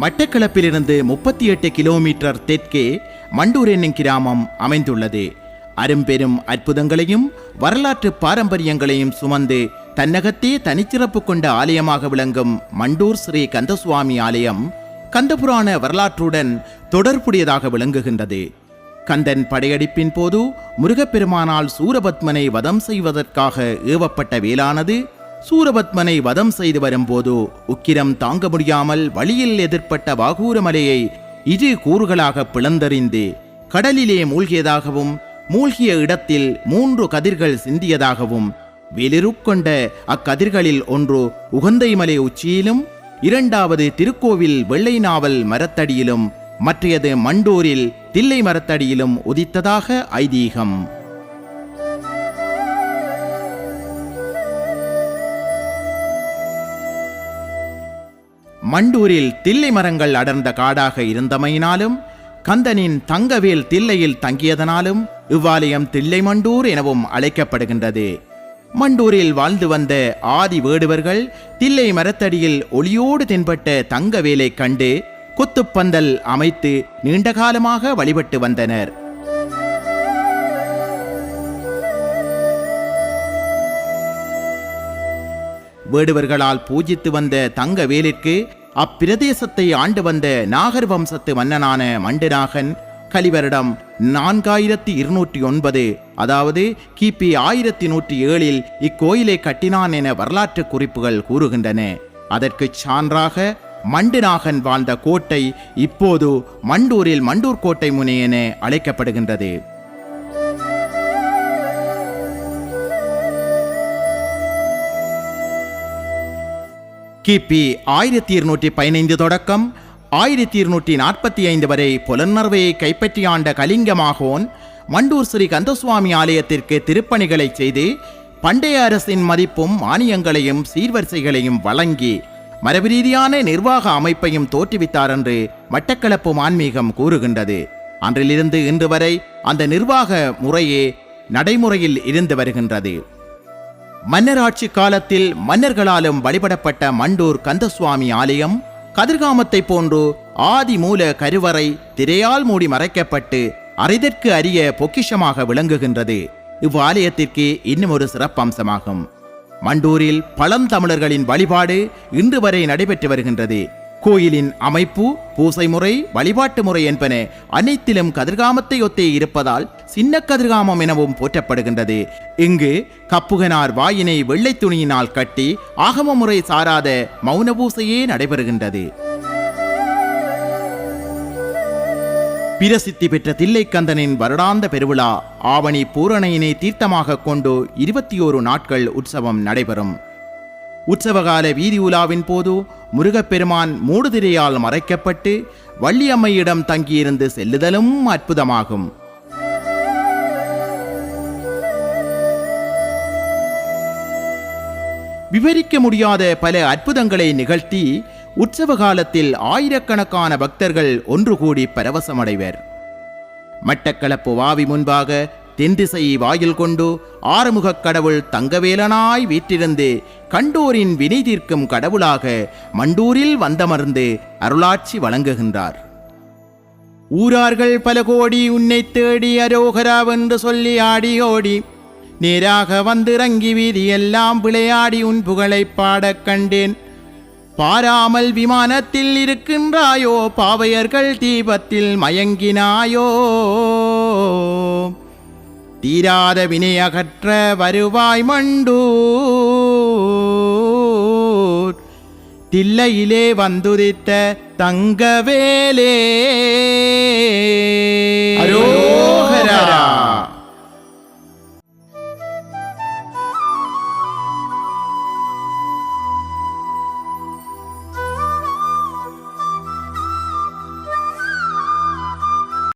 மட்டக்களப்பிலிருந்து முப்பத்தி எட்டு கிலோமீட்டர் தெற்கே மண்டூர் என்னும் கிராமம் அமைந்துள்ளது. அரும்பெரும் அற்புதங்களையும் வரலாற்று பாரம்பரியங்களையும் சுமந்து தன்னகத்தே தனிச்சிறப்பு கொண்ட ஆலயமாக விளங்கும் மண்டூர் ஸ்ரீ கந்தசுவாமி ஆலயம் கந்தபுராண வரலாற்றுடன் தொடர்புடையதாக விளங்குகின்றது. கந்தன் படையெடுப்பின் போது முருகப்பெருமானால் சூரபத்மனை வதம் செய்வதற்காக ஏவப்பட்ட வேலானது சூரபத்மனை வதம் செய்து வரும்போது உக்கிரம் தாங்க முடியாமல் வழியில் எதிர்ப்பட்ட வாகூரமலையை இரு கூறுகளாக பிளந்தறிந்து கடலிலே மூழ்கியதாகவும் மூழ்கிய இடத்தில் மூன்று கதிர்கள் சிந்தியதாகவும் வெளிருக்கொண்ட அக்கதிர்களில் ஒன்று உகந்தைமலை உச்சியிலும் இரண்டாவது திருக்கோவில் வெள்ளை நாவல் மரத்தடியிலும் மற்றையது மண்டூரில் தில்லை மரத்தடியிலும் உதித்ததாக ஐதீகம். மண்டூரில் தில்லை மரங்கள் அடர்ந்த காடாக இருந்தமையினாலும் கந்தனின் தங்கவேல் தில்லையில் தங்கியதனாலும் இவ்வாலயம் தில்லை மண்டூர் எனவும் அழைக்கப்படுகின்றது. மண்டூரில் வாழ்ந்து வந்த ஆதி வேடுவர்கள் தில்லை மரத்தடியில் ஒளியோடு தென்பட்ட தங்கவேலை கண்டு குத்துப்பந்தல் அமைத்து நீண்ட காலமாக வழிபட்டு வந்தனர். வேடுவர்களால் பூஜித்து வந்த தங்க வேலிற்கு அப்பிரதேசத்தை ஆண்டு வந்த நாகர் வம்சத்து மன்னனான மண்டுநாகன் கலிவரிடம் நான்காயிரத்தி இருநூற்றி ஒன்பது அதாவது கிபி ஆயிரத்தி நூற்றி ஏழில் இக்கோயிலை கட்டினான் என வரலாற்று குறிப்புகள் கூறுகின்றன. அதற்கு சான்றாக மண்டுநாகன் வாழ்ந்த கோட்டை இப்போது மண்டூரில் மண்டூர் கோட்டை முனை என அழைக்கப்படுகின்றது. கிபி ஆயிரத்தி இருநூற்றி பதினைந்து தொடக்கம் ஆயிரத்தி இருநூற்றி நாற்பத்தி ஐந்து வரை புலன்னர்வையை கைப்பற்றி ஆண்ட கலிங்கமாகோன் மண்டூர் ஸ்ரீ கந்தசுவாமி ஆலயத்திற்கு திருப்பணிகளை செய்து பண்டைய அரசின் மதிப்பும் மானியங்களையும் சீர்வரிசைகளையும் வழங்கி மரபுரீதியான நிர்வாக அமைப்பையும் தோற்றுவித்தார் என்று மட்டக்களப்பு ஆன்மீகம் கூறுகின்றது. அன்றிலிருந்து இன்று வரை அந்த நிர்வாக முறையே நடைமுறையில் இருந்து வருகின்றது. மன்னராட்சி காலத்தில் மன்னர்களாலும் வழிபடப்பட்ட மண்டூர் கந்தசுவாமி ஆலயம் கதிர்காமத்தை போன்று ஆதி மூல கருவறை திரையால் மூடி மறைக்கப்பட்டு அரிதற்கு அரிய பொக்கிஷமாக விளங்குகின்றது. இவ்வாலயத்திற்கு இன்னும் ஒரு சிறப்பம்சமாகும். மண்டூரில் பழந்தமிழர்களின் வழிபாடு இன்று வரை நடைபெற்று வருகின்றது. கோயிலின் அமைப்பு பூசை முறை வழிபாட்டு முறை என்பன அனைத்திலும் கதிர்காமத்தை ஒத்தே இருப்பதால் சின்ன கதிர்காமம் எனவும் போற்றப்படுகின்றது. இங்கு கப்புகனார் வாயினை வெள்ளை துணியினால் கட்டி ஆகம முறை சாராத மௌன பூசையே நடைபெறுகின்றது. பிரசித்தி பெற்ற தில்லைக்கந்தனின் வருடாந்த பெருவிழா ஆவணி பூரணையினை தீர்த்தமாக கொண்டு இருபத்தி ஓரு நாட்கள் உற்சவம் நடைபெறும். உற்சவகால வீதி உலாவின் போது முருகப்பெருமான் மூடுதிரையால் மறைக்கப்பட்டு வள்ளியம்மையிடம் தங்கியிருந்து செல்லுதலும் அற்புதமாகும். விவரிக்க முடியாத பல அற்புதங்களை நிகழ்த்தி உற்சவ காலத்தில் ஆயிரக்கணக்கான பக்தர்கள் ஒன்று கூடி பரவசமடைவர். மட்டக்களப்பு வாவி முன்பாக தென்திசை வாயில் கொண்டு ஆறுமுகக் கடவுள் தங்கவேலனாய் வீற்றிருந்து கண்டோரின் வினை தீர்க்கும் கடவுளாக மண்டூரில் வந்தமர்ந்து அருளாட்சி வழங்குகின்றார். ஊரார்கள் பல கோடி உன்னை தேடி அரோகராவென்று சொல்லி ஆடி ஓடி நேராக வந்திறங்கி வீதியெல்லாம் விளையாடி உன் புகழை பாடக் கண்டேன். பாராமல் விமானத்தில் இருக்கின்றாயோ பாவையர்கள் தீபத்தில் மயங்கினாயோ. தீராத வினை அகற்ற வருவாய் மண்டூர். தில்லையிலே வந்துதித்த தங்கவேலே. அரோகரா.